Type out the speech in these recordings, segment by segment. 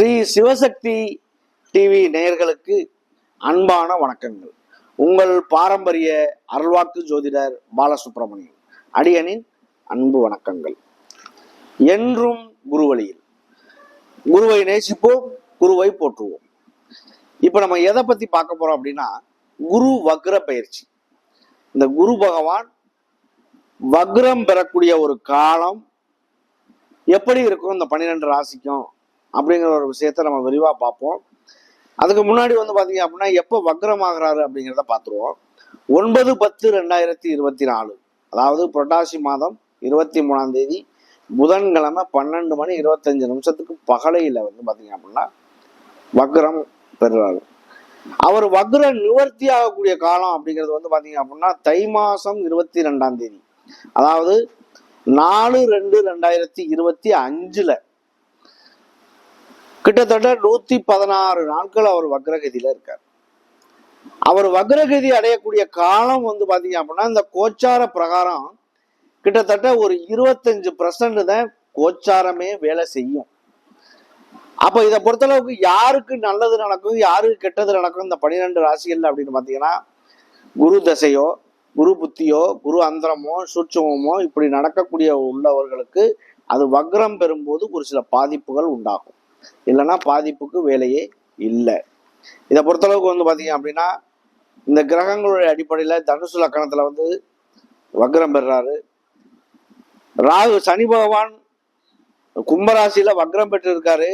Sri Sivasakthi TV நேயர்களுக்கு அன்பான வணக்கங்கள். உங்கள் பாரம்பரிய அருள்வாக்கு ஜோதிடர் பாலசுப்ரமணியன் அடியனின் அன்பு வணக்கங்கள். என்றும் குருவழியில். குருவை நேசிப்போம் குருவை போற்றுவோம். இப்போ நம்ம எதை பத்தி பார்க்க போறோம் அப்படின்னா குரு வக்ர பயிற்சி. இந்த குரு பகவான் வக்ரம் பெறக்கூடிய ஒரு காலம் எப்படி இருக்கும்? இந்த பன்னிரெண்டு ராசிக்கும் அப்படிங்கிற ஒரு விஷயத்த நம்ம விரிவாக பார்ப்போம். அதுக்கு முன்னாடி வந்து பார்த்தீங்க அப்படின்னா எப்போ வக்ரம் அப்படிங்கிறத பார்த்துருவோம். ஒன்பது பத்து ரெண்டாயிரத்தி இருபத்தி நாலு. அதாவது புரட்டாசி மாதம் இருபத்தி மூணாம் தேதி புதன்கிழமை பன்னெண்டு மணி இருபத்தஞ்சு நிமிஷத்துக்கு பகலையில் வந்து பார்த்தீங்க அப்படின்னா வக்ரம் பெறுறாரு. அவர் வக்ர நிவர்த்தி ஆகக்கூடிய காலம் அப்படிங்கிறது வந்து பார்த்தீங்க அப்படின்னா தை மாதம் இருபத்தி ரெண்டாம் தேதி. அதாவது நாலு ரெண்டு ரெண்டாயிரத்தி இருபத்தி அஞ்சில் கிட்டத்தட்ட நூத்தி பதினாறு நாட்கள் அவர் வக்ரகதியில இருக்கார். அவர் வக்ரகதி அடையக்கூடிய காலம் வந்து பாத்தீங்க அப்படின்னா இந்த கோச்சார பிரகாரம் கிட்டத்தட்ட ஒரு இருபத்தஞ்சு பர்சன்ட் தான் கோச்சாரமே வேலை செய்யும். அப்ப இதை பொறுத்தளவுக்கு யாருக்கு நல்லது நடக்கும் யாருக்கு கெட்டது நடக்கும் இந்த பன்னிரெண்டு ராசிகள் அப்படின்னு பாத்தீங்கன்னா குரு தசையோ குரு புத்தியோ குரு அந்தரமோ சூட்சமோ இப்படி நடக்கக்கூடிய உள்ளவர்களுக்கு அது வக்ரம் பெறும்போது ஒரு சில பாதிப்புகள் உண்டாகும். இல்லைன்னா பாதிப்புக்கு வேலையே இல்லை. இதை பொறுத்தளவுக்கு வந்து பார்த்தீங்க அப்படின்னா இந்த கிரகங்களுடைய அடிப்படையில் தனுசு லக்கணத்தில் வந்து வக்ரம் பெறுறாரு ராகு சனி பகவான் கும்பராசியில வக்ரம் பெற்று இருக்காரு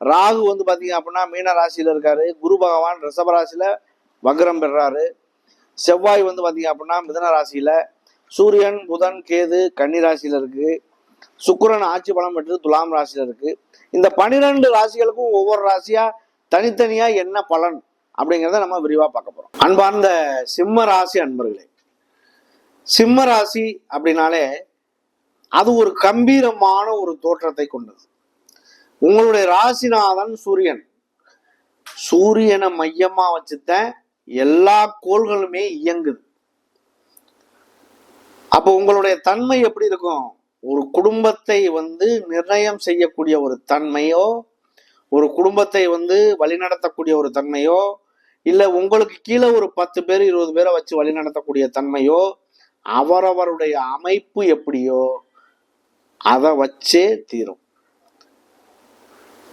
ராகு வந்து பார்த்தீங்க அப்படின்னா மீன ராசியில இருக்காரு. குரு பகவான் ரிஷப வக்ரம் பெறுறாரு செவ்வாய் வந்து பார்த்தீங்க அப்படின்னா மிதன ராசியில சூரியன் புதன் கேது கன்னி ராசியில இருக்கு. சுக்கரன் ஆட்சி பலம் பெற்று துலாம் ராசியில இருக்கு. இந்த பனிரெண்டு ராசிகளுக்கும் ஒவ்வொரு ராசியா தனித்தனியா என்ன பலன் அப்படிங்கிறத நம்ம விரிவா பார்க்க போறோம். அன்பார்ந்த சிம்ம ராசி அன்பர்களே சிம்ம ராசி அப்படின்னாலே அது ஒரு கம்பீரமான ஒரு தோற்றத்தை கொண்டது. உங்களுடைய ராசிநாதன் சூரியன். சூரியனை மையமா வச்சுதான் எல்லா கோள்களுமே இயங்குது. அப்போ உங்களுடைய தன்மை எப்படி இருக்கும்? ஒரு குடும்பத்தை வந்து நிர்ணயம் செய்யக்கூடிய ஒரு தன்மையோ ஒரு குடும்பத்தை வந்து வழிநடத்தக்கூடிய ஒரு தன்மையோ இல்லை உங்களுக்கு கீழே ஒரு பத்து பேர் இருபது பேரை வச்சு வழிநடத்தக்கூடிய தன்மையோ அவரவருடைய அமைப்பு எப்படியோ அதை வச்சே தீரும்.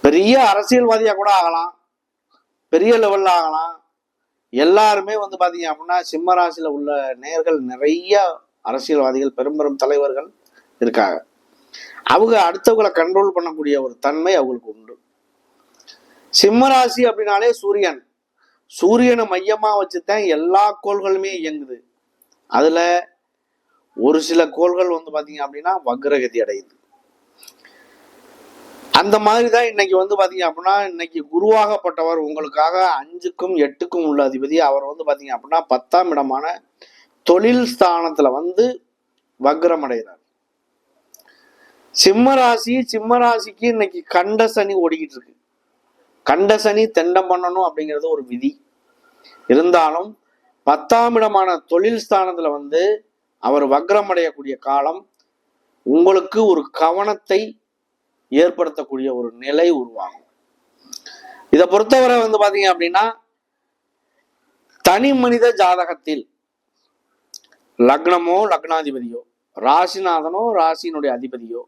பெரிய அரசியல்வாதியாக கூட ஆகலாம். பெரிய லெவலில் ஆகலாம். எல்லாருமே வந்து பார்த்தீங்க அப்படின்னா சிம்மராசியில் உள்ள நேர்கள் நிறைய அரசியல்வாதிகள் பெரும் பெரும் தலைவர்கள். இருக்காங்க. அவங்க அடுத்தவங்களை கண்ட்ரோல் பண்ணக்கூடிய ஒரு தன்மை அவங்களுக்கு உண்டு. சிம்மராசி அப்படின்னாலே சூரியன். சூரியனை மையமாக வச்சுதான் எல்லா கோள்களுமே இயங்குது. அதில் ஒரு சில கோள்கள் வந்து பார்த்தீங்க அப்படின்னா வக்ரகதி அடையுது. அந்த மாதிரி தான் இன்னைக்கு வந்து பார்த்தீங்க அப்படின்னா இன்னைக்கு குருவாகப்பட்டவர் உங்களுக்காக அஞ்சுக்கும் எட்டுக்கும் உள்ள அதிபதி. அவர் வந்து பார்த்தீங்க அப்படின்னா பத்தாம் இடமான தொழில் ஸ்தானத்தில் வந்து வக்ரம் அடைகிறார். சிம்ம ராசி சிம்ம ராசிக்கு இன்னைக்கு கண்ட சனி ஓடிக்கிட்டு இருக்கு. கண்ட சனி தெண்டம் பண்ணணும் அப்படிங்கிறது ஒரு விதி. இருந்தாலும் பத்தாம் இடமான தொழில் ஸ்தானத்துல வந்து அவர் வக்ரம் அடையக்கூடிய காலம் உங்களுக்கு ஒரு கவனத்தை ஏற்படுத்தக்கூடிய ஒரு நிலை உருவாகும். இதை பொறுத்தவரை வந்து பாத்தீங்க அப்படின்னா தனி மனித ஜாதகத்தில் லக்னமோ லக்னாதிபதியோ ராசிநாதனோ ராசியினுடைய அதிபதியோ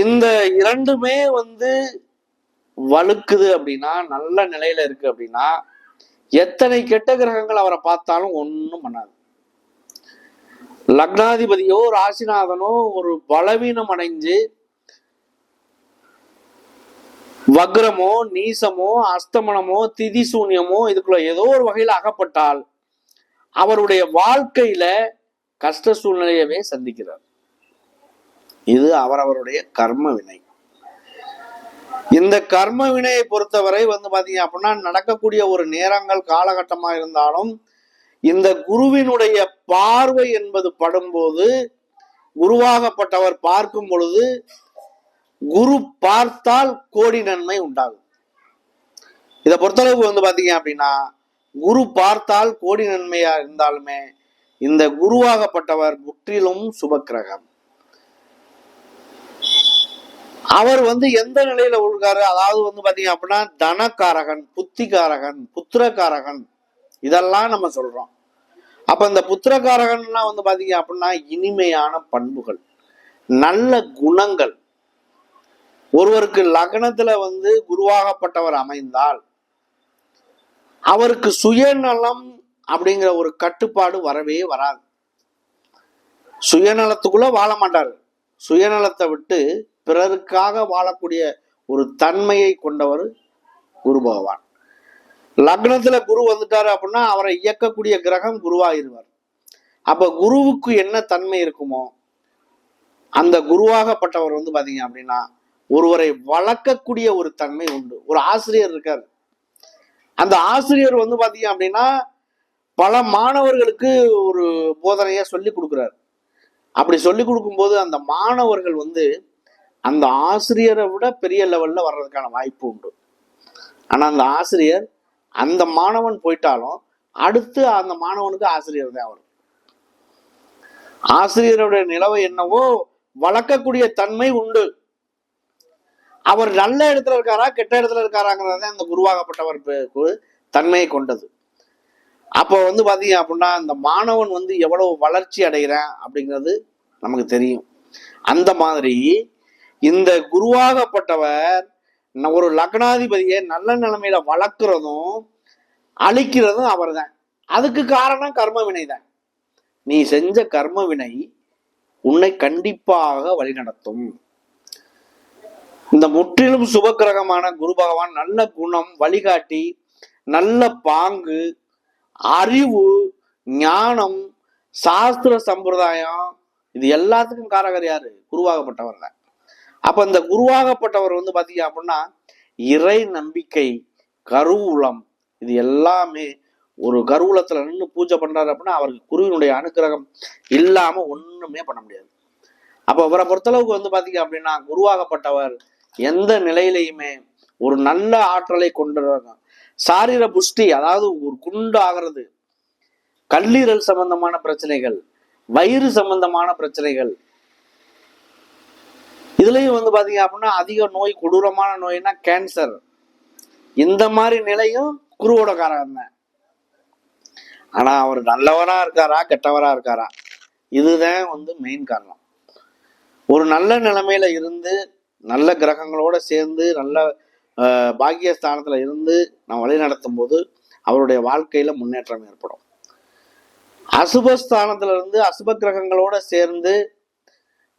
இந்த இரண்டுமே வந்து வலுக்குது அப்படின்னா நல்ல நிலையில இருக்கு அப்படின்னா எத்தனை கெட்ட கிரகங்கள் அவரை பார்த்தாலும் ஒன்றும் பண்ணாது. லக்னாதிபதியோ ராசிநாதனோ ஒரு பலவீனம் அடைஞ்சு வக்ரமோ நீசமோ அஸ்தமனமோ திதி சூன்யமோ இதுக்குள்ள ஏதோ ஒரு வகையில் அகப்பட்டால் அவருடைய வாழ்க்கையில கஷ்ட சூழ்நிலையவே சந்திக்கிறார். இது அவரவருடைய கர்ம வினை. இந்த கர்ம வினையை பொறுத்தவரை வந்து பாத்தீங்க அப்படின்னா நடக்கக்கூடிய ஒரு நேரங்கள் காலகட்டமா இருந்தாலும் இந்த குருவினுடைய பார்வை என்பது படும்போது குருவாகப்பட்டவர் பார்க்கும் பொழுது குரு பார்த்தால் கோடி நன்மை உண்டாகும். இதை பொறுத்தளவுக்கு வந்து பாத்தீங்க அப்படின்னா குரு பார்த்தால் கோடி நன்மையா இருந்தாலுமே இந்த குருவாகப்பட்டவர் முற்றிலும் சுபக்கிரகம். அவர் வந்து எந்த நிலையில உழுகாரு அதாவது வந்து பாத்தீங்க அப்படின்னா தனக்காரகன் புத்திகாரகன் புத்திரக்காரகன் இதெல்லாம் நம்ம சொல்றோம். அப்ப இந்த புத்திரக்காரகன்லாம் வந்து பாத்தீங்க அப்படின்னா இனிமையான பண்புகள் நல்ல குணங்கள். ஒருவருக்கு லக்னத்துல வந்து குருவாகப்பட்டவர் அமைந்தால் அவருக்கு சுயநலம் அப்படிங்கிற ஒரு கட்டுப்பாடு வரவே வராது. சுயநலத்துக்குள்ள வாழ மாட்டார். சுயநலத்தை விட்டு பிறருக்காக வாழக்கூடிய ஒரு தன்மையை கொண்டவர் குரு பகவான். லக்னத்துல குரு வந்துட்டாரு அப்படின்னா அவரை இயக்கக்கூடிய கிரகம் குருவாயிருவார். அப்ப குருவுக்கு என்ன தன்மை இருக்குமோ அந்த குருவாகப்பட்டவர் வந்து பாத்தீங்க அப்படின்னா ஒருவரை வளர்க்கக்கூடிய ஒரு தன்மை உண்டு. ஒரு ஆசிரியர் இருக்கார். அந்த ஆசிரியர் வந்து பாத்தீங்க அப்படின்னா பல மாணவர்களுக்கு ஒரு போதனையை சொல்லி கொடுக்குறாரு. அப்படி சொல்லி கொடுக்கும்போது அந்த மாணவர்கள் வந்து அந்த ஆசிரியரை விட பெரிய லெவலில் வர்றதுக்கான வாய்ப்பு உண்டு. ஆனால் அந்த ஆசிரியர் அந்த மாணவன் போயிட்டாலும் அடுத்து அந்த மாணவனுக்கு ஆசிரியர் தான் வரும் ஆசிரியருடைய நிலவை என்னவோ வளர்க்கக்கூடிய தன்மை உண்டு. அவர் நல்ல இடத்துல இருக்காரா கெட்ட இடத்துல இருக்காராங்கிறத அந்த குருவாகப்பட்டவர் தன்மையை கொண்டது. அப்போ வந்து பார்த்தீங்க அப்படின்னா அந்த மாணவன் வந்து எவ்வளவு வளர்ச்சி அடைகிறான் அப்படிங்கிறது நமக்கு தெரியும். அந்த மாதிரி இந்த குருவாகப்பட்டவர் ஒரு லக்னாதிபதியை நல்ல நிலைமையில வளர்க்குறதும் அழிக்கிறதும் அவர் தான் அதுக்கு காரணம் கர்ம வினை தான். நீ செஞ்ச கர்ம வினை உன்னை கண்டிப்பாக வழிநடத்தும். இந்த முற்றிலும் சுபக்கிரகமான குரு பகவான் நல்ல குணம் வழிகாட்டி நல்ல பாங்கு அறிவு ஞானம் சாஸ்திர சம்பிரதாயம் இது எல்லாத்துக்கும் காரகர் யாரு? குருவாகப்பட்டவர் தான். அப்ப இந்த குருவாகப்பட்டவர் வந்து பாத்தீங்க அப்படின்னா இறை நம்பிக்கை கருவூலம் இது எல்லாமே ஒரு கருவூலத்துல நின்று பூஜை பண்றாரு அப்படின்னா அவருக்கு குருவினுடைய அனுக்கிரகம் இல்லாம ஒண்ணுமே பண்ண முடியாது. அப்ப அவரை பொறுத்தளவுக்கு வந்து பாத்தீங்க அப்படின்னா குருவாகப்பட்டவர் எந்த நிலையிலையுமே ஒரு நல்ல ஆற்றலை கொண்டு சாரீர புஷ்டி அதாவது ஒரு குண்டு ஆகிறது கல்லீரல் சம்பந்தமான பிரச்சனைகள் வயிறு சம்பந்தமான பிரச்சனைகள் இதுலயும் வந்து பாத்தீங்க அப்படின்னா அதிக நோய் கொடூரமான நோய்னா கேன்சர் இந்த மாதிரி நிலையும் குருவோட காரகம் தான். ஆனா அவர் நல்லவரா இருக்காரா கெட்டவரா இருக்காரா? இதுதான் வந்து மெயின் காரணம். ஒரு நல்ல நிலைமையில இருந்து நல்ல கிரகங்களோட சேர்ந்து நல்ல பாக்கியஸ்தானத்தில் இருந்து நம்ம வழி நடத்தும் போது அவருடைய வாழ்க்கையில முன்னேற்றம் ஏற்படும். அசுபஸ்தானத்துல இருந்து அசுப கிரகங்களோட சேர்ந்து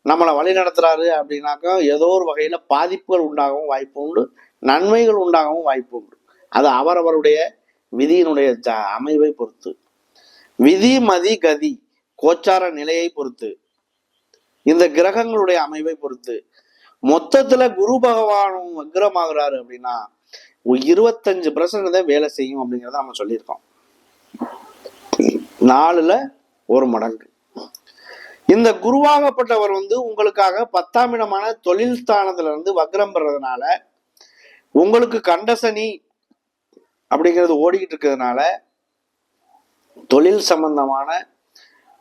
நம்மளை வழி நடத்துறாரு அப்படின்னாக்கா ஏதோ ஒரு வகையில் பாதிப்புகள் உண்டாகவும் வாய்ப்பு உண்டு நன்மைகள் உண்டாகவும் வாய்ப்பு உண்டு. அது அவரவருடைய விதியினுடைய ஜ- அமைவை பொறுத்து. விதி மதி கதி கோச்சார நிலையை பொறுத்து இந்த கிரகங்களுடைய அமைவை பொறுத்து. மொத்தத்துல குரு பகவானும் வக்ரமாகிறாரு அப்படின்னா இருபத்தஞ்சு பர்சன்ட் தான் வேலை செய்யும் அப்படிங்கிறத நம்ம சொல்லியிருக்கோம். நாலுல ஒரு மடங்கு. இந்த குருவாகப்பட்டவர் வந்து உங்களுக்காக பத்தாம் இடமான தொழில் ஸ்தானத்துல இருந்து வக்ரம் பெறதுனால உங்களுக்கு கண்டசனி அப்படிங்கிறது ஓடிக்கிட்டு இருக்கிறதுனால தொழில் சம்பந்தமான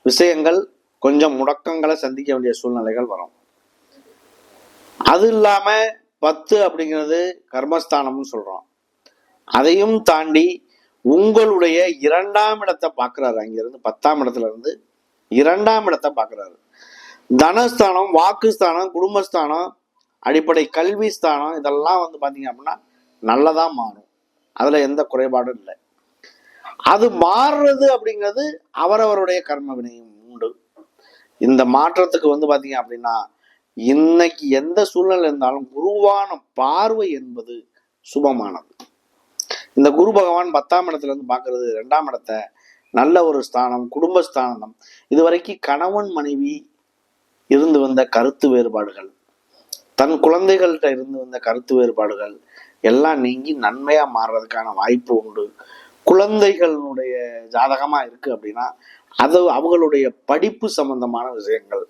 விஷயங்கள் கொஞ்சம் முடக்கங்களை சந்திக்க வேண்டிய சூழ்நிலைகள் வரும். அது இல்லாம பத்து அப்படிங்கிறது கர்மஸ்தானம்னு சொல்றோம். அதையும் தாண்டி உங்களுடைய இரண்டாம் இடத்தை பார்க்குறாரு. அங்கிருந்து பத்தாம் இடத்துல இருந்து இரண்டாம் இடத்தை பார்க்குறாரு. தனஸ்தானம் வாக்குஸ்தானம் குடும்பஸ்தானம் அடிப்படை கல்வி ஸ்தானம் இதெல்லாம் வந்து பார்த்தீங்க அப்படின்னா நல்லதாக மாறும். அதில் எந்த குறைபாடும் இல்லை. அது மாறுறது அப்படிங்கிறது அவரவருடைய கர்ம வினையும் உண்டு. இந்த மாற்றத்துக்கு வந்து பார்த்தீங்க அப்படின்னா இன்னைக்கு எந்த சூழ்நிலை இருந்தாலும் குருவான பார்வை என்பது சுபமானது. இந்த குரு பகவான் பத்தாம் இடத்துல இருந்து பார்க்கறது ரெண்டாம் இடத்தை நல்ல ஒரு ஸ்தானம் குடும்பஸ்தானம். இதுவரைக்கும் கணவன் மனைவி இருந்து வந்த கருத்து வேறுபாடுகள் தன் குழந்தைகள்கிட்ட இருந்து வந்த கருத்து வேறுபாடுகள் எல்லாம் நீங்கி நன்மையா மாறுறதுக்கான வாய்ப்பு உண்டு. குழந்தைகளுடைய ஜாதகமா இருக்கு அப்படின்னா அது அவங்களுடைய படிப்பு சம்பந்தமான விஷயங்கள்.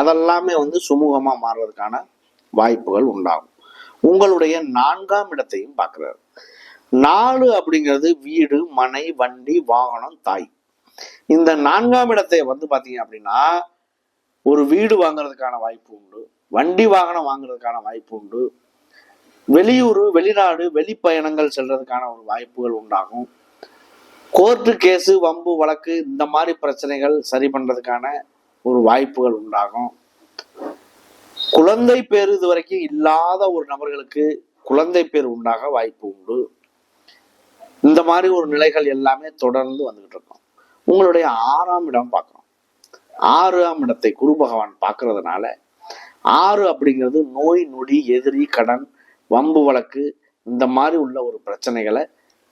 அதெல்லாமே வந்து சுமூகமா மாறுறதுக்கான வாய்ப்புகள் உண்டாகும். உங்களுடைய நான்காம் இடத்தையும் பார்க்கிறாரு. நாலு அப்படிங்கிறது வீடு மனை வண்டி வாகனம் தாய். இந்த நான்காம் இடத்தை வந்து பார்த்தீங்க அப்படின்னா ஒரு வீடு வாங்குறதுக்கான வாய்ப்பு உண்டு. வண்டி வாகனம் வாங்குறதுக்கான வாய்ப்பு உண்டு. வெளியூர் வெளிநாடு வெளிப்பயணங்கள் செல்றதுக்கான ஒரு வாய்ப்புகள் உண்டாகும். கோர்ட்டு கேஸு வம்பு வழக்கு இந்த மாதிரி பிரச்சனைகள் சரி பண்றதுக்கான ஒரு வாய்ப்புகள் உண்டாகும். குழந்தை பேர் இது வரைக்கும் இல்லாத ஒரு நபர்களுக்கு குழந்தை பேர் உண்டாக வாய்ப்பு உண்டு. இந்த மாதிரி ஒரு நிலைகள் எல்லாமே தொடர்ந்து வந்துகிட்டு இருக்கும். உங்களுடைய ஆறாம் இடம் பார்க்கணும். ஆறாம் இடத்தை குரு பகவான் பார்க்கறதுனால ஆறு அப்படிங்கிறது நோய் நொடி எதிரி கடன் வம்பு வழக்கு இந்த மாதிரி உள்ள ஒரு பிரச்சனைகளை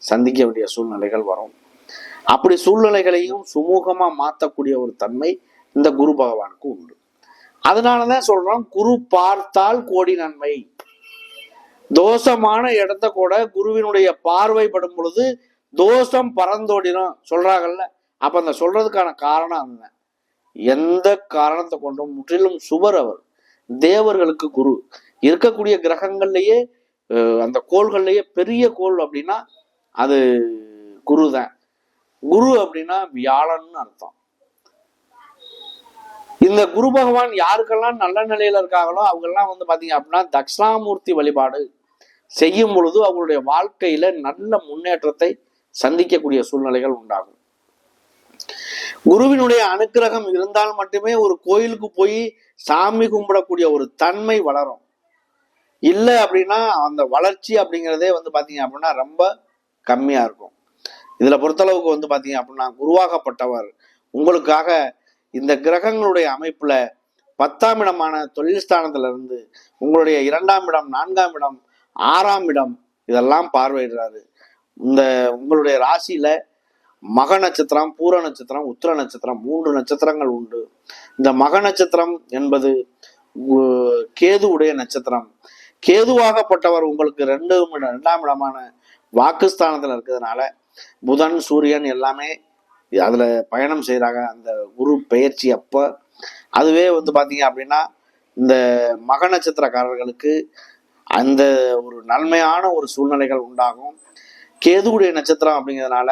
சந்திக்க வேண்டிய சூழ்நிலைகள் வரும். அப்படி சூழ்நிலைகளையும் சுமூகமாக மாற்றக்கூடிய ஒரு தன்மை இந்த குரு பகவானுக்கு உண்டு. அதனாலதான் சொல்கிறோம் குரு பார்த்தால் கோடி நன்மை. தோஷமான இடத்த கூட குருவினுடைய பார்வைப்படும் பொழுது தோஷம் பறந்தோடினோம் சொல்றாங்கல்ல. அப்ப அந்த சொல்றதுக்கான காரணம் அந்த எந்த காரணத்தை கொண்டும் முற்றிலும் சுவர் அவர். தேவர்களுக்கு குரு. இருக்கக்கூடிய கிரகங்கள்லயே அந்த கோள்கள்லயே பெரிய கோள் அப்படின்னா அது குரு தான் குரு அப்படின்னா வியாழன்னு அர்த்தம். இந்த குரு பகவான் யாருக்கெல்லாம் நல்ல நிலையில இருக்காங்களோ அவங்கெல்லாம் வந்து பாத்தீங்க அப்படின்னா தட்சிணாமூர்த்தி வழிபாடு செய்யும் பொழுது அவங்களுடைய வாழ்க்கையில நல்ல முன்னேற்றத்தை சந்திக்கக்கூடிய சூழ்நிலைகள் உண்டாகும். குருவினுடைய அனுக்கிரகம் இருந்தால் மட்டுமே ஒரு கோயிலுக்கு போய் சாமி கும்பிடக்கூடிய ஒரு தன்மை வளரும். இல்லை அப்படின்னா அந்த வளர்ச்சி அப்படிங்கிறதே வந்து பாத்தீங்க அப்படின்னா ரொம்ப கம்மியா இருக்கும். இதுல பொறுத்தளவுக்கு வந்து பாத்தீங்க அப்படின்னா குருவாகப்பட்டவர். உங்களுக்காக இந்த கிரகங்களுடைய அமைப்புல பத்தாம் இடமான தொழில் ஸ்தானத்துல இருந்து உங்களுடைய இரண்டாம் இடம் நான்காம் இடம் ஆறாம் இடம் இதெல்லாம் பார்வையிடுறாரு. இந்த உங்களுடைய ராசியில மக நட்சத்திரம் பூர நட்சத்திரம் உத்திர நட்சத்திரம் மூன்று நட்சத்திரங்கள் உண்டு. இந்த மக நட்சத்திரம் என்பது கேதுவுடைய கேது உடைய நட்சத்திரம். கேதுவாகப்பட்டவர் உங்களுக்கு ரெண்டு இடம் ரெண்டாம் இடமான வாக்குஸ்தானத்துல இருக்கிறதுனால புதன் சூரியன் எல்லாமே அதில் பயணம் செய்கிறாங்க அந்த குரு பெயர்ச்சி அப்போ அதுவே வந்து பார்த்தீங்க அப்படின்னா இந்த மக நட்சத்திரக்காரர்களுக்கு அந்த ஒரு நன்மையான ஒரு சூழ்நிலைகள் உண்டாகும். கேதுவுடைய நட்சத்திரம் அப்படிங்கிறதுனால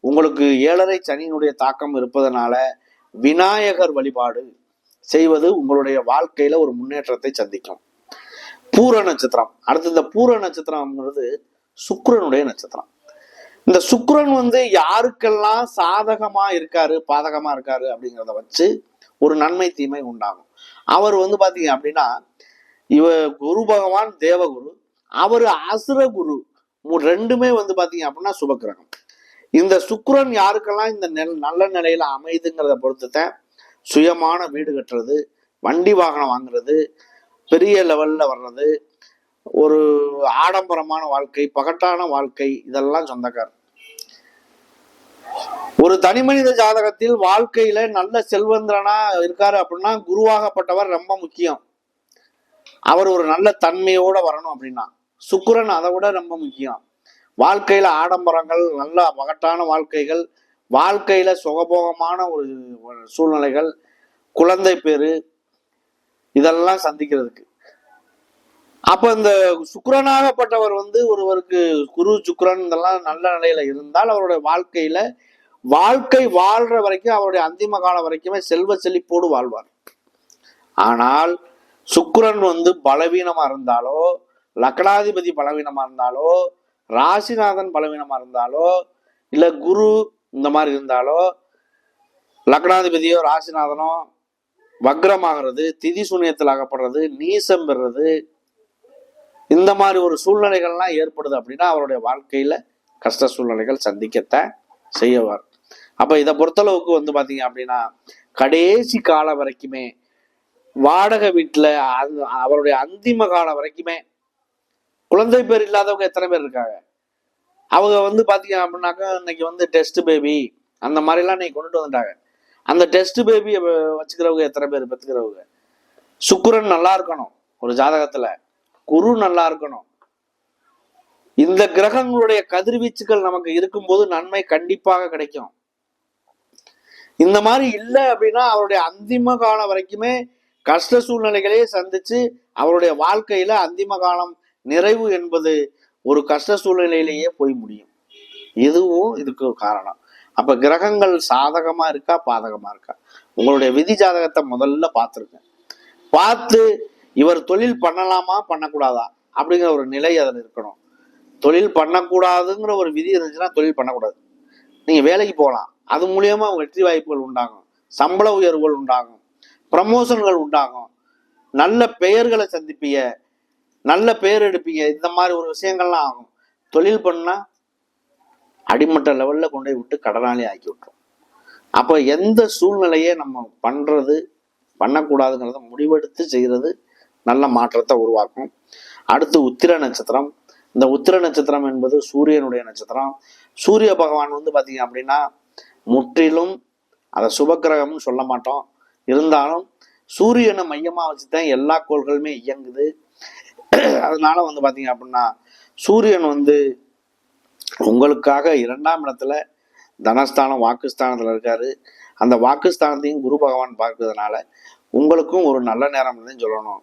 உங்களுக்கு ஏழரை சனியினுடைய தாக்கம் இருப்பதனால விநாயகர் வழிபாடு செய்வது உங்களுடைய வாழ்க்கையில ஒரு முன்னேற்றத்தை சந்திக்கும். பூர நட்சத்திரம். அடுத்து இந்த பூர நட்சத்திரம்ங்கிறது சுக்கரனுடைய நட்சத்திரம். இந்த சுக்ரன் வந்து யாருக்கெல்லாம் சாதகமா இருக்காரு பாதகமா இருக்காரு அப்படிங்கிறத வச்சு ஒரு நன்மை தீமை உண்டாகும். அவர் வந்து பாத்தீங்க அப்படின்னா இவ குரு பகவான் தேவகுரு அவர் அசுர குரு ரெண்டுமே வந்து பாத்தீங்க அப்படின்னா சுபக்கிரகம். இந்த சுக்ரன் யாருக்கெல்லாம் இந்த நெல் நல்ல நிலையில அமைதுங்கிறத பொறுத்துதான் சுயமான வீடு கட்டுறது வண்டி வாகனம் வாங்குறது பெரிய லெவல்ல வர்றது ஒரு ஆடம்பரமான வாழ்க்கை பகட்டான வாழ்க்கை இதெல்லாம் சொந்தக்காரர். ஒரு தனி மனித ஜாதகத்தில் வாழ்க்கையில நல்ல செல்வந்திரனா இருக்காரு அப்படின்னா குருவாகப்பட்டவர் ரொம்ப முக்கியம். அவர் ஒரு நல்ல தன்மையோட வரணும் அப்படின்னா. சுக்கிரன் அதை விட ரொம்ப முக்கியம். வாழ்க்கையில ஆடம்பரங்கள் நல்ல பகட்டான வாழ்க்கைகள் வாழ்க்கையில சுகபோகமான ஒரு ஒரு சூழ்நிலைகள் குழந்தை பேரு இதெல்லாம் சந்திக்கிறதுக்கு. அப்ப இந்த சுக்கரனாகப்பட்டவர் வந்து ஒருவருக்கு குரு சுக்கரன் இதெல்லாம் நல்ல நிலையில இருந்தால் அவருடைய வாழ்க்கையில வாழ்க்கை வாழ்ற வரைக்கும் அவருடைய அந்திம காலம் வரைக்குமே செல்வ செழிப்போடு வாழ்வார். ஆனால் சுக்கரன் வந்து பலவீனமா இருந்தாலோ லக்னாதிபதி பலவீனமா இருந்தாலோ ராசிநாதன் பலவீனமா இருந்தாலோ இல்ல குரு இந்த மாதிரி இருந்தாலோ லக்னாதிபதியோ ராசிநாதனோ வக்ரமாகிறது திதி சூன்யத்தில் அகப்படுறது நீசம் பெறுறது இந்த மாதிரி ஒரு சூழ்நிலைகள்லாம் ஏற்படுது அப்படின்னா அவருடைய வாழ்க்கையில கஷ்ட சூழ்நிலைகள் சந்திக்கத்தான் செய்யவார் அப்ப இதை பொறுத்தளவுக்கு வந்து பாத்தீங்க அப்படின்னா கடைசி காலம் வரைக்குமே வாடகை வீட்டுல அந்த- அவருடைய அந்திம காலம் வரைக்குமே குழந்தை பேர் இல்லாதவங்க எத்தனை பேர் இருக்காங்க? அவங்க வந்து பாத்தீங்க அப்படின்னாக்கா இன்னைக்கு வந்து டெஸ்ட் பேபி அந்த மாதிரிலாம் இன்னைக்கு கொண்டுட்டு வந்துட்டாங்க. அந்த டெஸ்ட் பேபி வச்சுக்கிறவங்க எத்தனை பேர்? பெற்றுக்கிறவங்க சுக்குரன் நல்லா இருக்கணும் ஒரு ஜாதகத்துல. குரு நல்லா இருக்கணும். இந்த கிரகங்களுடைய கதிர்வீச்சுகள் நமக்கு இருக்கும்போது நன்மை கண்டிப்பாக கிடைக்கும். இந்த மாதிரி இல்லை அப்படின்னா அவருடைய அந்திம காலம் வரைக்குமே கஷ்ட சூழ்நிலைகளையே சந்திச்சு அவருடைய வாழ்க்கையில அந்திம காலம் நிறைவு என்பது ஒரு கஷ்ட சூழ்நிலையிலேயே போய் முடியும். இதுவும் இதுக்கு காரணம். அப்ப கிரகங்கள் சாதகமா இருக்கா பாதகமா இருக்கா? உங்களுடைய விதி ஜாதகத்தை முதல்ல பார்த்துருங்க. பார்த்து இவர் தொழில் பண்ணலாமா? பண்ணக்கூடாதா? அப்படிங்கிற ஒரு நிலை அதில் இருக்கணும். தொழில் பண்ணக்கூடாதுங்கிற ஒரு விதி இருந்துச்சுன்னா தொழில் பண்ணக்கூடாது. நீங்கள் வேலைக்கு போகலாம். அது மூலியமா வெற்றி வாய்ப்புகள் உண்டாகும். சம்பள உயர்வுகள் உண்டாகும். ப்ரமோஷன்கள் உண்டாகும். நல்ல பெயர்களை சந்திப்பீங்க. நல்ல பெயர் எடுப்பீங்க. இந்த மாதிரி ஒரு விஷயங்கள்லாம் ஆகும். தொழில் பண்ணால் அடிமட்ட லெவலில் கொண்டு போய் விட்டு கடனாளி ஆக்கி விட்டுரும். அப்போ எந்த சூழ்நிலையை நம்ம பண்ணுறது பண்ணக்கூடாதுங்கிறத முடிவெடுத்து செய்கிறது நல்ல மாற்றத்தை உருவாக்கும். அடுத்து உத்திர நட்சத்திரம். இந்த உத்திர நட்சத்திரம் என்பது சூரியனுடைய நட்சத்திரம். சூரிய பகவான் வந்து பார்த்தீங்க அப்படின்னா முற்றிலும் அதை சுபக்கிரகம்னு சொல்ல மாட்டோம். இருந்தாலும் சூரியனை மையமாக வச்சு தான் எல்லா கோள்களுமே இயங்குது. அதனால வந்து பார்த்தீங்க அப்படின்னா சூரியன் வந்து உங்களுக்காக இரண்டாம் இடத்துல தனஸ்தானம் வாக்குஸ்தானத்தில் இருக்காரு. அந்த வாக்குஸ்தானத்தையும் குரு பகவான் பார்க்கறதுனால உங்களுக்கும் ஒரு நல்ல நேரம் சொல்லணும்.